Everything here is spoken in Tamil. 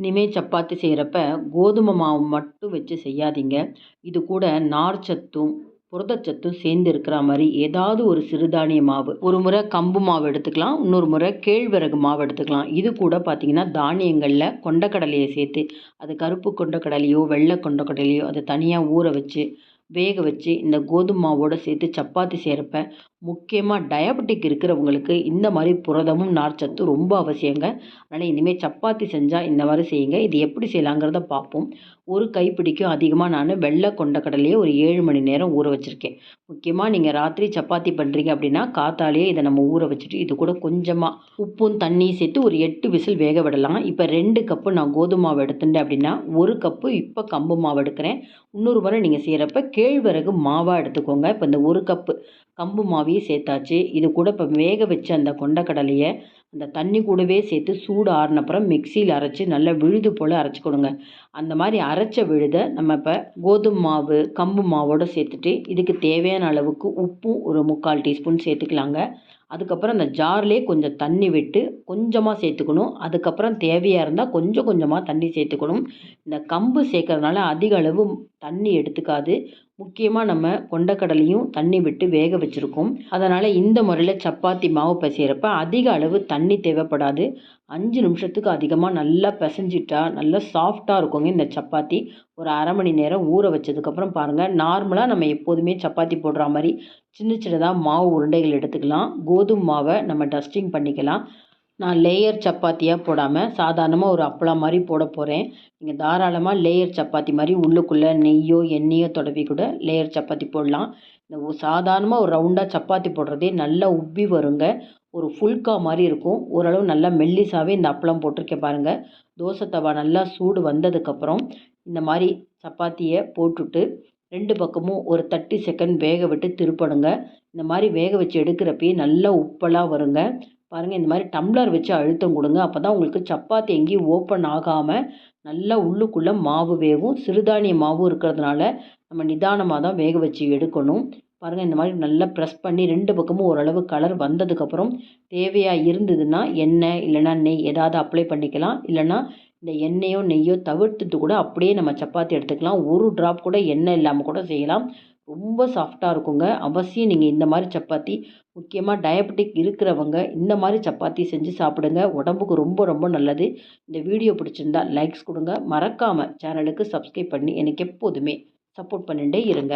இனிமேல் சப்பாத்தி செய்கிறப்ப கோதுமை மாவு மட்டும் வச்சு செய்யாதீங்க. இது கூட நார்ச்சத்தும் புரதச்சத்தும் சேர்ந்து இருக்கிற மாதிரி ஏதாவது ஒரு சிறுதானிய மாவு. ஒரு முறை கம்பு மாவு எடுத்துக்கலாம் இன்னொரு முறை கேழ்வரகு மாவு எடுத்துக்கலாம். இது கூட பார்த்திங்கன்னா தானியங்களில் கொண்டக்கடலையை சேர்த்து அது கருப்பு கொண்டக்கடலையோ வெள்ளை கொண்டக்கடலையோ அதை தனியாக ஊற வச்சு வேக வச்சு இந்த கோதுமை மாவோடு சேர்த்து சப்பாத்தி செய்கிறப்ப முக்கியமாக டயபெட்டிக் இருக்கிறவங்களுக்கு இந்த மாதிரி புரதமும் நார்ச்சத்தும் ரொம்ப அவசியங்க. அதனால் இனிமேல் சப்பாத்தி செஞ்சால் இந்த மாதிரி செய்யுங்க. இது எப்படி செய்யலாங்கிறத பார்ப்போம். ஒரு கைப்பிடிக்கும் அதிகமாக நான் வெள்ளை கொண்டக்கடலையே ஒரு ஏழு மணி நேரம் ஊற வச்சுருக்கேன். முக்கியமாக நீங்கள் ராத்திரி சப்பாத்தி பண்ணுறீங்க அப்படின்னா காத்தாலேயே இதை நம்ம ஊற வச்சுட்டு இது கூட கொஞ்சமாக உப்பும் தண்ணியும் சேர்த்து ஒரு எட்டு விசில் வேக விடலாம். இப்போ ரெண்டு கப்பு நான் கோதுமை மாவு எடுத்துட்டேன் அப்படின்னா ஒரு கப்பு இப்போ கம்பு மாவு எடுக்கிறேன். இன்னொரு முறை நீங்கள் செய்கிறப்ப கேழ்வரகு மாவாக எடுத்துக்கோங்க. இப்போ இந்த ஒரு கப்பு கம்பு மாவையும் சேர்த்தாச்சு. இது கூட இப்போ வேக வச்ச அந்த கொண்டக்கடலையை அந்த தண்ணி கூடவே சேர்த்து சூடு ஆறினப்புறம் மிக்சியில் அரைச்சி நல்லா விழுது போல் அரைச்சிக்கணுங்க அந்த மாதிரி அரைச்ச விழுதை நம்ம இப்போ கோதுமை மாவு கம்பு மாவோடு சேர்த்துட்டு இதுக்கு தேவையான அளவுக்கு உப்பும் ஒரு முக்கால் டீஸ்பூன் சேர்த்துக்கலாங்க. அதுக்கப்புறம் அந்த ஜார்லேயே கொஞ்சம் தண்ணி விட்டு கொஞ்சமாக சேர்த்துக்கணும். அதுக்கப்புறம் தேவையாக இருந்தால் கொஞ்சம் கொஞ்சமாக தண்ணி சேர்த்துக்கணும். இந்த கம்பு சேர்க்கறதுனால அதிக அளவு தண்ணி எடுத்துக்காது. முக்கியமாக நம்ம கொண்டக்கடலையும் தண்ணி விட்டு வேக வச்சுருக்கோம். அதனால் இந்த முறையில் சப்பாத்தி மாவு பிசைகிறப்ப அதிக அளவு தண்ணி தேவைப்படாது. அஞ்சு நிமிஷத்துக்கு அதிகமாக நல்லா பிசைஞ்சிட்டா நல்லா சாஃப்டாக இருக்குங்க இந்த சப்பாத்தி. ஒரு அரை மணி நேரம் ஊற வச்சதுக்கப்புறம் பாருங்கள் நார்மலாக நம்ம எப்போதுமே சப்பாத்தி போடுற மாதிரி சின்ன சின்னதாக மாவு உருண்டைகள் எடுத்துக்கலாம். கோதுமை மாவை நம்ம டஸ்டிங் பண்ணிக்கலாம். நான் லேயர் சப்பாத்தியாக போடாமல் சாதாரணமாக ஒரு அப்பளம் மாதிரி போட போகிறேன் நீங்கள் தாராளமாக லேயர் சப்பாத்தி மாதிரி உள்ளுக்குள்ளே நெய்யோ எண்ணெயோ தடவி கூட லேயர் சப்பாத்தி போடலாம். இந்த சாதாரணமாக ஒரு ரவுண்டாக சப்பாத்தி போடுறதே நல்லா உப்பி வருங்க. ஒரு ஃபுல்கா மாதிரி இருக்கும். ஓரளவு நல்லா மெல்லிசாவே இந்த அப்பளம் போட்டிருக்கேன் பாருங்கள் தோசை தவா நல்லா சூடு வந்ததுக்கப்புறம் இந்த மாதிரி சப்பாத்தியை போட்டுட்டு ரெண்டு பக்கமும் ஒரு தேர்ட்டி செகண்ட் வேக விட்டு திருப்பணுங்க. இந்த மாதிரி வேக வச்சு எடுக்கிறப்பயே நல்லா உப்பெல்லாம் வருங்க. பாருங்கள் இந்த மாதிரி டம்ளர் வச்சு அழுத்தம் கொடுங்க. அப்போ தான் உங்களுக்கு சப்பாத்தி எங்கேயும் ஓப்பன் ஆகாமல் நல்லா உள்ளுக்குள்ளே மாவு வேகும். சிறுதானிய மாவும் இருக்கிறதுனால நம்ம நிதானமாக தான் வேக வச்சு எடுக்கணும். பாருங்கள் இந்த மாதிரி நல்லா ப்ரெஸ் பண்ணி ரெண்டு பக்கமும் ஓரளவு கலர் வந்ததுக்கப்புறம் தேவையாக இருந்ததுன்னா எண்ணெய் இல்லைன்னா நெய் ஏதாவது அப்ளை பண்ணிக்கலாம். இல்லைன்னா இந்த எண்ணெயோ நெய்யோ தவிர்த்துட்டு கூட அப்படியே நம்ம சப்பாத்தி எடுத்துக்கலாம். ஒரு ட்ராப் கூட எண்ணெய் இல்லாமல் கூட செய்யலாம். ரொம்ப சாஃப்டாக இருக்குங்க. அவசியம் நீங்கள் இந்த மாதிரி சப்பாத்தி முக்கியமாக டயபெட்டிக் இருக்கிறவங்க இந்த மாதிரி சப்பாத்தி செஞ்சு சாப்பிடுங்க. உடம்புக்கு ரொம்ப ரொம்ப நல்லது. இந்த வீடியோ பிடிச்சிருந்தா லைக்ஸ் கொடுங்க. மறக்காமல் சேனலுக்கு சப்ஸ்கிரைப் பண்ணி எனக்கு எப்போதுமே சப்போர்ட் பண்ணிகிட்டே இருங்க.